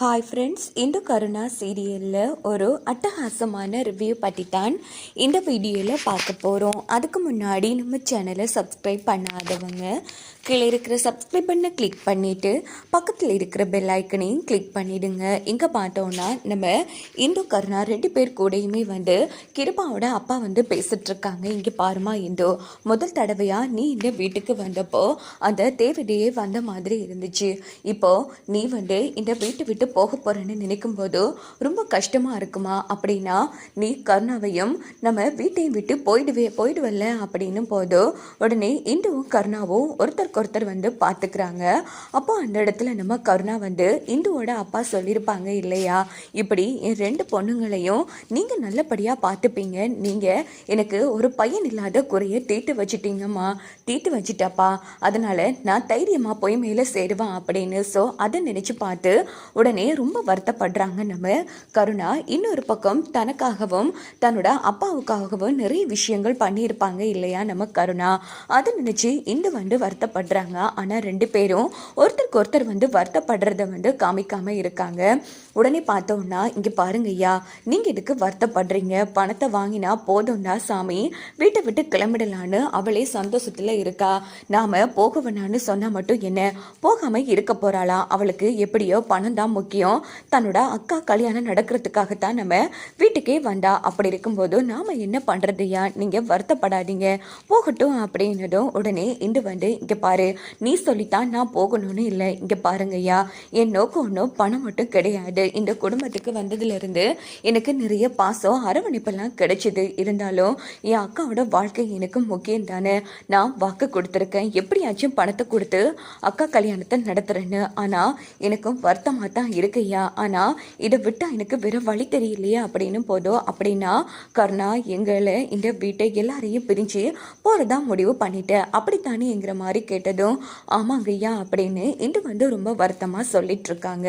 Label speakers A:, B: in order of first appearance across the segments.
A: Hi friends இந்த கருணா சீரியலில் ஒரு அட்டகாசமான ரிவ்யூ பற்றி தான் இந்த வீடியோவில் பார்க்க போகிறோம் அதுக்கு முன்னாடி நம்ம சேனலை சப்ஸ்கிரைப் பண்ணாதவங்க கீழே இருக்கிற சப்ஸ்கிரைப் பண்ண கிளிக் பண்ணிவிட்டு பக்கத்தில் இருக்கிற பெல் ஐக்கனையும் கிளிக் பண்ணிவிடுங்க இங்கே பார்த்தோன்னா நம்ம இந்து கருணா ரெண்டு பேர் கூடயுமே வந்து கிருபாவோட அப்பா வந்து பேசிகிட்ருக்காங்க இங்கே பாருமா இந்து முதல் தடவையாக நீ இந்த வீட்டுக்கு வந்தப்போ அந்த தேவதையே வந்த மாதிரி இருந்துச்சு. இப்போது நீ வந்து இந்த வீட்டு விட்டு போக போறேன்னு நினைக்கும் போது ரொம்ப கஷ்டமா இருக்குமா? அப்படின்னா நீ கருணாவையும் நம்ம வீட்டையும் விட்டு போயிடுவே போயிடுவல்ல? அப்படின்னும் போது உடனே இந்துவும் கருணாவும் ஒருத்தருக்கு ஒருத்தர் வந்து பார்த்துக்கிறாங்க. அப்போ அந்த இடத்துல நம்ம கருணா வந்து இந்துவோட அப்பா சொல்லியிருப்பாங்க இல்லையா? இப்படி என் ரெண்டு பொண்ணுங்களையும் நீங்கள் நல்லபடியாக பார்த்துப்பீங்க. நீங்கள் எனக்கு ஒரு பையன் இல்லாத குறைய தீட்டு வச்சுட்டீங்கம்மா. தீட்டு வச்சிட்டாப்பா. அதனால நான் தைரியமா போய் மேலே சேருவேன் அப்படின்னு. ஸோ அதை நினச்சி பார்த்து உடனே ரொம்ப வருத்தப்படுறாங்க நம்ம. கருணா இன்னொரு பக்கம் தனக்காகவும் தன்னோட அப்பாவுக்காகவும் நிறைய விஷயங்கள் பண்ணியிருப்பாங்க இல்லையா நம்ம கருணா? அதை நினச்சி இந்த வந்து வருத்தப்படுறாங்க. ஆனால் ரெண்டு பேரும் ஒருத்தருக்கு ஒருத்தர் வந்து வருத்தப்படுறத வந்து காமிக்காமல் இருக்காங்க. உடனே பார்த்தோம்னா இங்கே பாருங்க ஐயா நீங்கள் இதுக்கு வருத்தப்படுறீங்க? பணத்தை வாங்கினா போதும்னா சாமி. வீட்டை விட்டு கிளம்பிடலான்னு அவளே சந்தோஷத்தில் இருக்கா. நாம் போகவேணான்னு சொன்னால் மட்டும் என்ன? போகாமல் இருக்க போகிறாளா அவளுக்கு எப்படியோ பணம் தான் முக்கியம். முக்கியம். தன்னோட அக்கா கல்யாணம் நடக்கிறதுக்காகத்தான் நம்ம வீட்டுக்கே வந்தா. அப்படி இருக்கும்போது நாம் என்ன பண்ணுறதுயா நீங்கள் வருத்தப்படாதீங்க. போகட்டும் அப்படின்னதும் உடனே இந்து வந்து இங்கே பாரு நீ சொல்லித்தான் நான் போகணும்னு இல்லை. இங்கே பாருங்கய்யா என் நோக்கம் ஒன்றும் பணம் மட்டும் கிடையாது. இந்த குடும்பத்துக்கு வந்ததுலேருந்து எனக்கு நிறைய பாசம் அரவணைப்பெல்லாம் கிடைச்சிது. இருந்தாலும் என் அக்காவோட வாழ்க்கை எனக்கு முக்கியம் தானே. நான் வாக்கு கொடுத்துருக்கேன். எப்படியாச்சும் பணத்தை கொடுத்து அக்கா கல்யாணத்தை நடத்துறேன்னு. ஆனால் எனக்கும் வருத்தமாக தான் இருக்குய்யா ஆனால் இதை விட்டால் எனக்கு வேற வழி தெரியலையா அப்படின்னு போதோ அப்படின்னா கர்ணா எங்களை இந்த வீட்டை எல்லாரையும் பிரிஞ்சு போகிறதா முடிவு பண்ணிட்டேன் அப்படித்தானேங்கிற மாதிரி கேட்டதும் ஆமாங்கய்யா அப்படின்னு இன்று வந்து ரொம்ப வருத்தமாக சொல்லிட்டு இருக்காங்க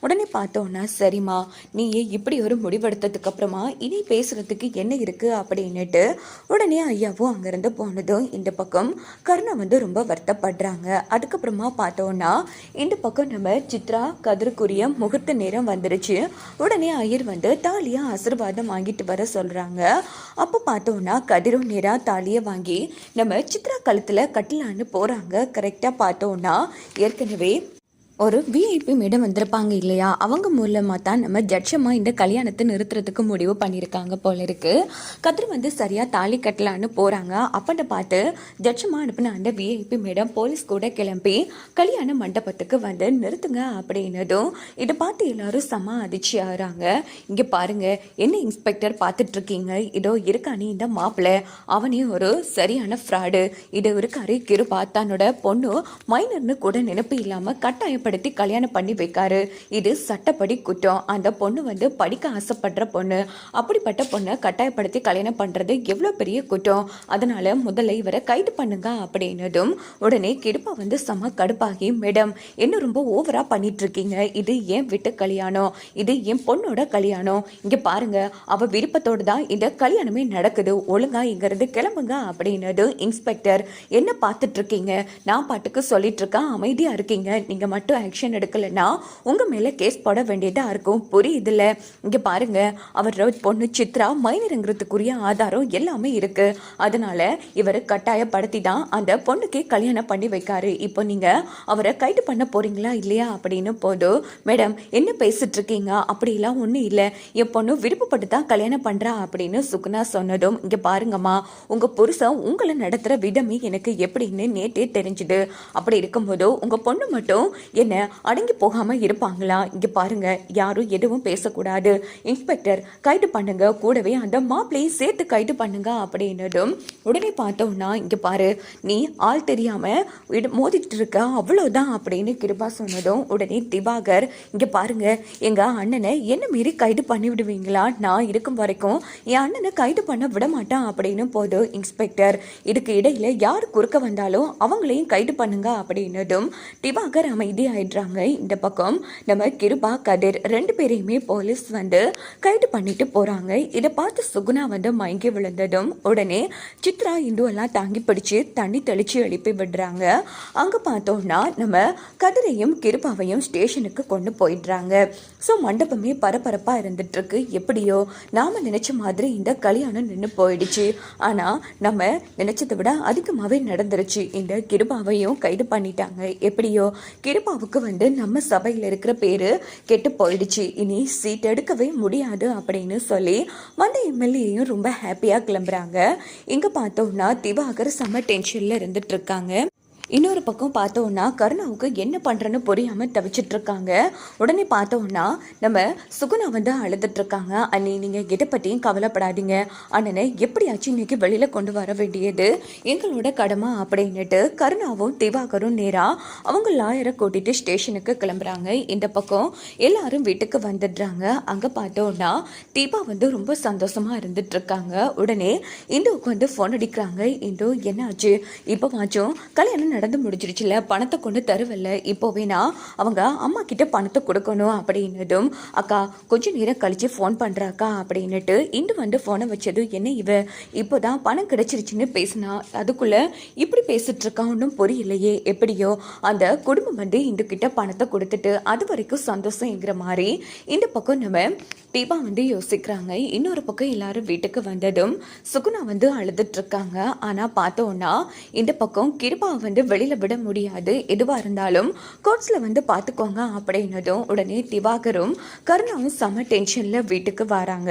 A: உடனே பார்த்தோன்னா சரிம்மா நீ இப்படி ஒரு முடிவெடுத்ததுக்கு அப்புறமா இனி பேசுறதுக்கு என்ன இருக்கு அப்படின்னுட்டு உடனே ஐயாவும் அங்கேருந்து போனதும் இந்த பக்கம் கர்ணா வந்து ரொம்ப வருத்தப்படுறாங்க. அதுக்கப்புறமா பார்த்தோன்னா இந்த பக்கம் நம்ம சித்ரா கதிர்க்குரிய முகூர்த்த நேரம் வந்துருச்சு. உடனே ஐயர் வந்து தாலியா ஆசீர்வாதம் வாங்கிட்டு வர சொல்றாங்க. அப்போ பார்த்தோன்னா கதிரும் நேரா தாலியை வாங்கி நம்ம சித்ரா கழுத்துல கட்டலான்னு போறாங்க. கரெக்டா பார்த்தோன்னா ஏற்கனவே ஒரு விஐபி மேடம் வந்திருப்பாங்க இல்லையா? அவங்க மூலமாக தான் நம்ம ஜட்ஜமாக இந்த கல்யாணத்தை நிறுத்துறதுக்கு முடிவு பண்ணியிருக்காங்க போல இருக்கு. கதிர் வந்து சரியாக தாலி கட்டலான்னு போகிறாங்க அப்பன்னு பார்த்து ஜட்ஜமாக அனுப்பின அந்த விஐபி மேடம் போலீஸ் கூட கிளம்பி கல்யாண மண்டபத்துக்கு வந்து நிறுத்துங்க அப்படின்னதும் இதை பார்த்து எல்லாரும் செம அதிர்ச்சி ஆகிறாங்க. இங்கே பாருங்க என்ன இன்ஸ்பெக்டர் பார்த்துட்டு இருக்கீங்க? இதோ இருக்கானே இந்த மாப்பிள்ளை அவனே ஒரு சரியான ஃப்ராடு இது இருக்காரு கிருபா தன்னோட பொண்ணு மைனர்னு கூட நினைப்பு இல்லாமல் கட்டாயப்படுத்தி கல்யாணம் பண்ணி வைக்காரு. இது சட்டப்படி குற்றம். அந்த பொண்ணு வந்து படிக்க ஆசைப்படுற பொண்ணு. அப்படிப்பட்ட பொண்ணை கட்டாயப்படுத்தி கல்யாணம் பண்ணுறது எவ்வளோ பெரிய குற்றம். அதனால முதல்ல இவரை கைது பண்ணுங்க அப்படின்னதும் உடனே கிடுப்பா வந்து செம கடுப்பாகி மேடம் என்ன ரொம்ப ஓவரா பண்ணிட்டு இருக்கீங்க இது ஏன் விட்டு கல்யாணம்? இது என் பொண்ணோட கல்யாணம். இங்க பாருங்க அவ விருப்பத்தோடு தான் இந்த கல்யாணமே நடக்குது. ஒழுங்கா இங்கிருந்து கிளம்புங்க அப்படின்னது இன்ஸ்பெக்டர் என்ன பார்த்துட்டு இருக்கீங்க நான் பாட்டுக்கு சொல்லிட்டு இருக்கேன் அமைதியா இருக்கீங்க. நீங்க மட்டும் ஆக்ஷன் எடுக்கலைன்னா உங்கள் மேலே கேஸ் போட வேண்டியதாக இருக்கும். புரியுதுல்ல? இங்கே பாருங்க அவர் பொண்ணு சித்ரா மைனருங்கிறதுக்குரிய ஆதாரம் எல்லாமே இருக்குது அதனால் இவர் கட்டாயப்படுத்தி தான் அந்த பொண்ணுக்கே கல்யாணம் பண்ணி வைக்காரு. இப்போ நீங்கள் அவரை கைது பண்ண போகிறீங்களா இல்லையா அப்படின்னு போதும் மேடம் என்ன பேசிட்டு இருக்கீங்க? அப்படிலாம் ஒன்றும் இல்லை. என் பொண்ணு விருப்பப்பட்டு தான் கல்யாணம் பண்ணுறா அப்படின்னு சுகுணா சொன்னதும் இங்கே பாருங்கம்மா உங்கள் புருஷன் உங்களை நடத்துகிற விதமே எனக்கு எப்படின்னு நேற்றே தெரிஞ்சுது. அப்படி இருக்கும்போது உங்கள் பொண்ணு மட்டும் என்ன? அடங்கி போகாமல் இருப்பாங்களா? இங்கே பாருங்க யாரும் எதுவும் பேசக்கூடாது. இன்ஸ்பெக்டர் கைது பண்ணுங்க. கூடவே அந்த மாப்பிளையும் சேர்த்து கைது பண்ணுங்க அப்படின்னதும் உடனே பார்த்தோம்னா இங்கே பாரு நீ ஆள் தெரியாமல் மோதிட்டு இருக்க அவ்வளோதான் அப்படின்னு கிருபா சொன்னதும் உடனே திவாகர் இங்கே பாருங்க எங்கள் அண்ணனை என்ன மீறி கைது பண்ணி விடுவீங்களா? நான் இருக்கும் வரைக்கும் என் அண்ணனை கைது பண்ண விட மாட்டான் அப்படின்னு போது இன்ஸ்பெக்டர் இதுக்கு இடையில யார் குறுக்க வந்தாலும் அவங்களையும் கைது பண்ணுங்க அப்படின்னதும் திவாகர் அமைதியாக ஆயிடுறாங்க. இந்த பக்கம் நம்ம கிருபா கதிர் ரெண்டு பேரையுமே போலீஸ் வந்து கைது பண்ணிட்டு போறாங்க. இதை பார்த்து சுகுணா வந்து மயங்கி விழுந்ததும் உடனே சித்ரா இந்துவெல்லாம் தாங்கி பிடிச்சு தண்ணி தெளிச்சு எழுப்பி விடுறாங்க. அங்க பார்த்தோம்னா நம்ம கதிரையும் கிருபாவையும் ஸ்டேஷனுக்கு கொண்டு போயிடுறாங்க. ஸோ மண்டபமே பரபரப்பா இருந்துட்டு இருக்கு எப்படியோ நாம நினைச்ச மாதிரி இந்த கல்யாணம் நின்று போயிடுச்சு. ஆனா நம்ம நினைச்சதை விட அதிகமாகவே நடந்துருச்சு. இந்த கிருபாவையும் கைது பண்ணிட்டாங்க. எப்படியோ அம்மாவுக்கு வந்து நம்ம சபையில் இருக்கிற பேரு கெட்டு போயிடுச்சு. இனி சீட் எடுக்கவே முடியாது அப்படின்னு சொல்லி வந்த எம்எல்ஏயும் ரொம்ப ஹாப்பியாக கிளம்புறாங்க. இங்கே பார்த்தோம்னா திவாகர் செம்ம டென்ஷனில் இருந்துட்டு இருக்காங்க. இன்னொரு பக்கம் பார்த்தோன்னா கருணாவுக்கு என்ன பண்ணுறன்னு புரியாமல் தவிச்சிட்டு இருக்காங்க உடனே பார்த்தோன்னா நம்ம சுகுணா வந்து அழுதுட்டு இருக்காங்க அண்ணி நீங்கள் எதை பற்றியும் கவலைப்படாதீங்க. அண்ணனை எப்படியாச்சும் இன்னைக்கு வெளியில் கொண்டு வர வேண்டியது. எங்களோட கடமை அப்படின்னுட்டு கருணாவும் திவாகரும் நேராக அவங்க லாயரை கூட்டிகிட்டு ஸ்டேஷனுக்கு கிளம்புறாங்க. இந்த பக்கம் எல்லாரும் வீட்டுக்கு வந்துடுறாங்க. அங்கே பார்த்தோன்னா தீபா வந்து ரொம்ப சந்தோஷமாக இருந்துட்டு இருக்காங்க உடனே இந்துவுக்கு வந்து ஃபோன் அடிக்கிறாங்க. இந்து என்னாச்சு? இப்போ வாச்சும் கல்யாணம் நடந்து முடிஞ்சிருச்சுல பணத்தை கொண்டு தருவல்ல. இப்போவே நான் அவங்க அம்மா கிட்ட பணத்தை கொடுக்கணும் அப்படின்னதும் அக்கா கொஞ்சம் நேரம் கழிச்சு ஃபோன் பண்ணுறாக்கா அப்படின்னுட்டு இன்று வந்து ஃபோனை வச்சதும் என்ன இவ? இப்போதான் பணம் கிடைச்சிருச்சுன்னு பேசினா அதுக்குள்ளே இப்படி பேசிட்டு இருக்கா? ஒன்றும் புரியலையே. எப்படியோ அந்த குடும்பம் வந்து இந்து கிட்ட பணத்தை கொடுத்துட்டு அது வரைக்கும் சந்தோஷம்ங்கிற மாதிரி இந்த பக்கம் நம்ம தீபா வந்து யோசிக்கிறாங்க. இன்னொரு பக்கம் எல்லாரும் வீட்டுக்கு வந்ததும் சுகுணா வந்து அழுதுட்டு இருக்காங்க. பார்த்தோன்னா இந்த பக்கம் கிருபா வந்து வெளியில விட முடியாது. எதுவாக இருந்தாலும் கோர்ட்ஸில் வந்து பார்த்துக்கோங்க அப்படின்னதும் உடனே திவாகரும் கருணாவும் செம டென்ஷனில் வீட்டுக்கு வராங்க.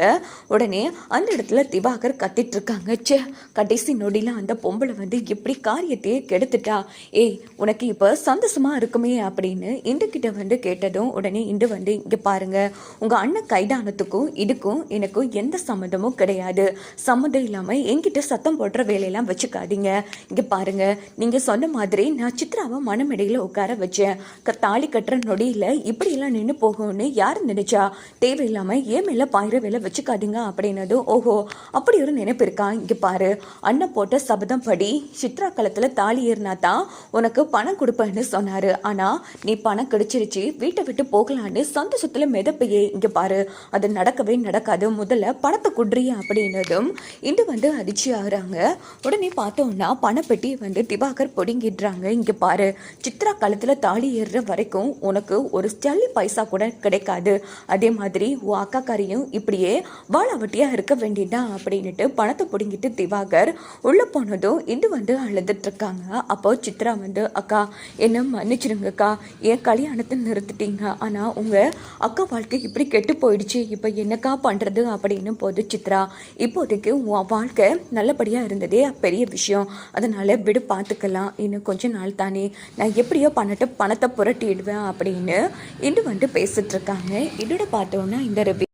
A: உடனே அந்த இடத்துல திவாகர் கத்திட்டு இருக்காங்க. ச்சே கடைசி நொடியில் அந்த பொம்பளை வந்து இப்படி காரியத்தையே கெடுத்துட்டா? ஏய் உனக்கு இப்போ சந்தோஷமா இருக்குமே அப்படின்னு இந்து கிட்ட வந்து கேட்டதும் உடனே இந்து வந்து இங்கே பாருங்க உங்கள் அண்ணன் கைதானத்துக்கும் இதுக்கும் எனக்கும் எந்த சம்மந்தமும் கிடையாது. சம்மந்தம் இல்லாமல் என்கிட்ட சத்தம் போடுற வேலையெல்லாம் வச்சுக்காதீங்க. இங்கே பாருங்க நீங்கள் சொன்ன மாதிரி நான் சித்ராவை மனமடையில் உட்கார வச்சேன். க- தாலி கட்டுற நொடியில் இப்படியெல்லாம் நின்று போகும்னு யார் நினைச்சா? தேவையில்லாமல் ஏன் மேல பாயிர வேலை வச்சுக்காதீங்க அப்படின்னது ஓஹோ அப்படி ஒரு நினைப்பு இருக்கா? இங்கே பாரு அண்ணன் போட்ட சபதம் படி சித்ரா களத்தில் தாலி ஏறினா தான் உனக்கு பணம் கொடுப்பேன்னு சொன்னாரு. ஆனால் நீ பணம் கிடைச்சிருச்சு வீட்டை விட்டு போகலான்னு சந்தோஷத்தில் மிதப்பையே. இங்கே பாரு அது நடக்கவே நடக்காது முதல்ல பணத்தை குடுறியா அப்படின்னதும் இன்று வந்து அதிர்ச்சி ஆகுறாங்க. உடனே பார்த்தோம்னா பணப்பெட்டி வந்து திவாகர் பொடுங்கிடுறாங்க இங்கே பாரு சித்ரா காலத்தில் தாலி ஏறுற வரைக்கும் உனக்கு ஒரு ஸ்டல்லி பைசா கூட கிடைக்காது. அதே மாதிரி உன் அக்காக்காரியும் இப்படியே வாழாவட்டியா இருக்க வேண்டியதான் அப்படின்னுட்டு பணத்தை பிடுங்கிட்டு திவாகர் உள்ளே போனதும் இது வந்து அழுதுட்டு இருக்காங்க. அப்போ சித்ரா வந்து அக்கா என்ன மன்னிச்சிருங்கக்கா என் கல்யாணத்தை நிறுத்திட்டீங்க. ஆனால் உங்கள் அக்கா வாழ்க்கை இப்படி கெட்டு போயிடுச்சு. இப்போ என்னக்கா பண்ணுறது அப்படின்னு போது சித்ரா இப்போதைக்கு உன் வாழ்க்கை நல்லபடியாக இருந்ததே பெரிய விஷயம். அதனால் விடு பார்த்துக்கலாம் இன்னும் கொஞ்ச நாள் தானே நான் எப்படியோ பண்ணிட்டு பணத்தை புரட்டிடுவேன் அப்படின்னு இது வந்து பேசிட்டு இருக்காங்க. இதோட பார்த்தோன்னா இந்த ரிவ்யூ